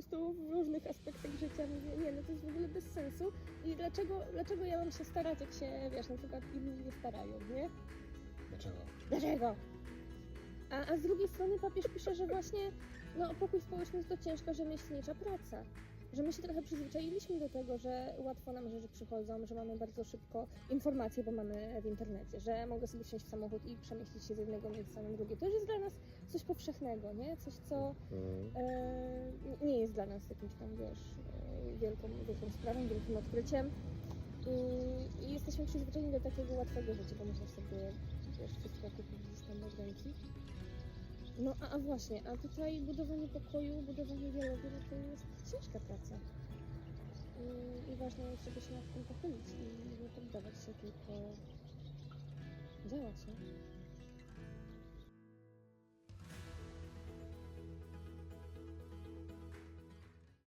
prostu w różnych aspektach życia mówię, nie, no to jest w ogóle bez sensu i dlaczego, dlaczego ja mam się starać, jak się, wiesz, na przykład inni nie starają, nie? Dlaczego? Dlaczego? A, a z drugiej strony papież pisze, że właśnie no, pokój społeczny jest to ciężka rzemieślnicza praca. Że my się trochę przyzwyczailiśmy do tego, że łatwo nam rzeczy przychodzą, że mamy bardzo szybko informacje, bo mamy w internecie, że mogę sobie wsiąść w samochód i przemieścić się z jednego miejsca na drugie. To już jest dla nas coś powszechnego, nie? Coś, co Mm. e, nie jest dla nas jakimś tam, wiesz, e, wielką, wielką sprawą, wielkim odkryciem. I, I jesteśmy przyzwyczajeni do takiego łatwego życia, bo możesz sobie, wiesz, wszystko kupić gdzieś tam od ręki. No a, a właśnie, a tutaj budowanie pokoju, budowanie dialogu, no to jest ciężka praca. I, I ważne jest, żeby się nad tym pochylić i nie poddawać się, tylko działać, nie?